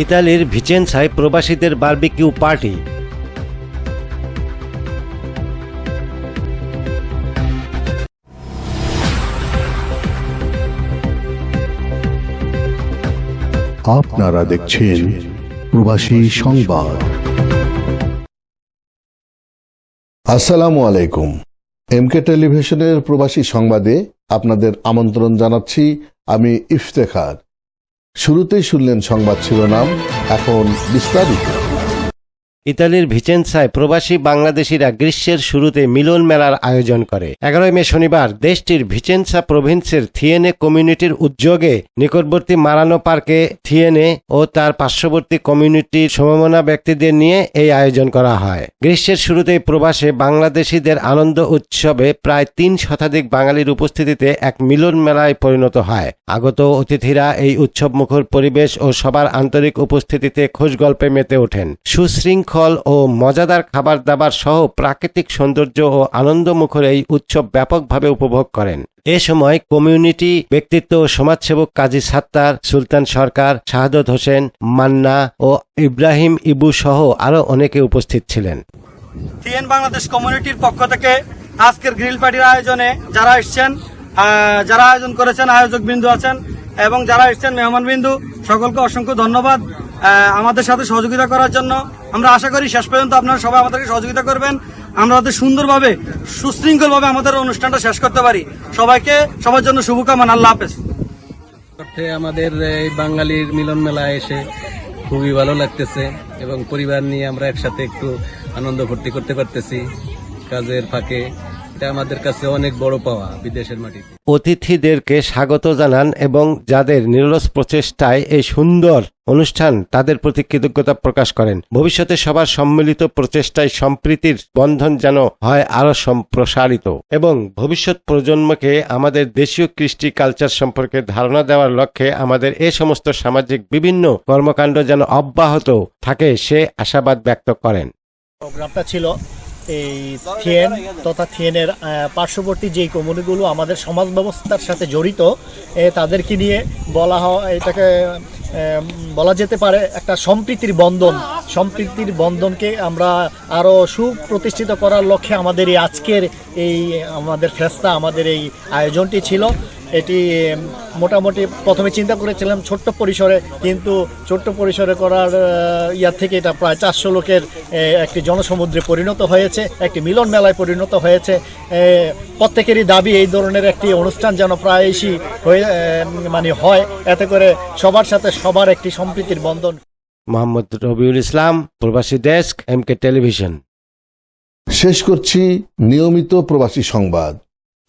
ইতালির ভিচেন্সায় প্রবাসীদের barbecue party. আপনারা দেখছেন প্রবাসী সংবাদ। আসসালামু আলাইকুম। এমকে টেলিভিশনের প্রবাসী সংবাদে আপনাদের আমন্ত্রণ জানাচ্ছি আমি ইফতেখার। শুরুতেই শুনলেন সংবাদ শিরোনাম এখন বিস্তারিত। ইতালির ভিচেন্সায় প্রবাসী বাংলাদেশিরা গ্রীষ্মের শুরুতে মিলন মেলার আয়োজন করে। এগারোই মে শনিবার দেশটির ভিচেন্সা প্রভিন্সের থিয়েনে কমিউনিটির উদ্যোগে নিকটবর্তী মারানো পার্কে থিয়েনে ও তার পার্শ্ববর্তী কমিউনিটির সমমনা ব্যক্তিদের নিয়ে এই আয়োজন করা হয়। গ্রীষ্মের শুরুতেই প্রবাসে বাংলাদেশিদের আনন্দ উৎসবে প্রায় তিন শতাধিক বাঙালির উপস্থিতিতে এক মিলন মেলায় পরিণত হয়। আগত অতিথিরা এই উৎসবমুখর পরিবেশ ও সবার আন্তরিক উপস্থিতিতে খোঁজ গল্পে মেতে ওঠেন। সুশৃঙ্খল ও মজাদার খাবার দাবার সহ প্রাকৃতিক সৌন্দর্য ও আনন্দমুখর এই উৎসব ব্যাপকভাবে উপভোগ করেন। এ সময় কমিউনিটি ব্যক্তিত্ব ও সমাজসেবক কাজী সাত্তার, সুলতান সরকার, শাহাদত হোসেন, মান্না ও ইব্রাহিম ইবু সহ আরও অনেকে উপস্থিত ছিলেন। টিএন বাংলাদেশ কমিউনিটির পক্ষ থেকে আজকের গ্রিল পার্টির আয়োজনে যারা এসছেন যারা আয়োজন করেছেন, আয়োজক বিন্দু আছেন এবং যারা এসছেন মেহমান বিন্দু সকলকে অসংখ্য ধন্যবাদ। আমাদের সাথে সহযোগিতা করার জন্য আমরা আশা করি শেষ পর্যন্ত আপনারা সবাই আমাদেরকে সহযোগিতা করবেন। আমরা যাতে সুন্দরভাবে, সুশৃঙ্খলভাবে আমাদের অনুষ্ঠানটা শেষ করতে পারি। সবাইকে সবার জন্য শুভকামনা, আল্লাহ হাফেজ। আমাদের এই বাঙালির মিলন মেলায় এসে খুবই ভালো লাগতেছে এবং পরিবার নিয়ে আমরা একসাথে একটু আনন্দ ভর্তি করতে পারতেছি। কাজের ফাঁকে এটা আমাদের কাছে অনেক বড় পাওয়া বিদেশের মাটিতে। অতিথিদেরকে স্বাগত জানান এবং যাদের নিরলস প্রচেষ্টায় এই সুন্দর অনুষ্ঠান তাদের প্রতি কৃতজ্ঞতা প্রকাশ করেন। ভবিষ্যতে সবার সম্মিলিত প্রচেষ্টায় সম্প্রীতির বন্ধন যেন হয় আরও সম্প্রসারিত এবং ভবিষ্যৎ প্রজন্মকে আমাদের দেশীয় কৃষ্টি কালচার সম্পর্কে ধারণা দেওয়ার লক্ষ্যে আমাদের এ সমস্ত সামাজিক বিভিন্ন কর্মকাণ্ড যেন অব্যাহত থাকে সে আশাবাদ ব্যক্ত করেন। প্রোগ্রামটা ছিল এই থিয়েন তথা থিয়েনের পার্শ্ববর্তী যেই কমিউনিগুলো আমাদের সমাজ ব্যবস্থার সাথে জড়িত তাদেরকে নিয়ে বলা হয়, এটাকে বলা যেতে পারে একটা সম্প্রীতির বন্ধন। সম্প্রীতির বন্ধনকে আমরা আরও সুপ্রতিষ্ঠিত করার লক্ষ্যে আমাদের এই আজকের এই আমাদের ফেস্তা, আমাদের এই আয়োজনটি ছিল। এটি মোটামুটি প্রথমে চিন্তা করেছিলাম ছোট্ট পরিসরে কিন্তু ছোট্ট পরিসরে করার ইয়ার থেকে এটা প্রায় চারশো লোকের একটি জনসমুদ্রে পরিণত হয়েছে একটি মিলন মেলায় পরিণত হয়েছে। প্রত্যেকেরই দাবি এই ধরনের একটি অনুষ্ঠান যেন প্রায়শই হয়ে মানে হয় এতে করে সবার সাথে সবার একটি সম্প্রীতির বন্ধন। মোহাম্মদ রবিউল ইসলাম প্রবাসী ডেস্ক এম কে টেলিভিশন। শেষ করছি নিয়মিত প্রবাসী সংবাদ।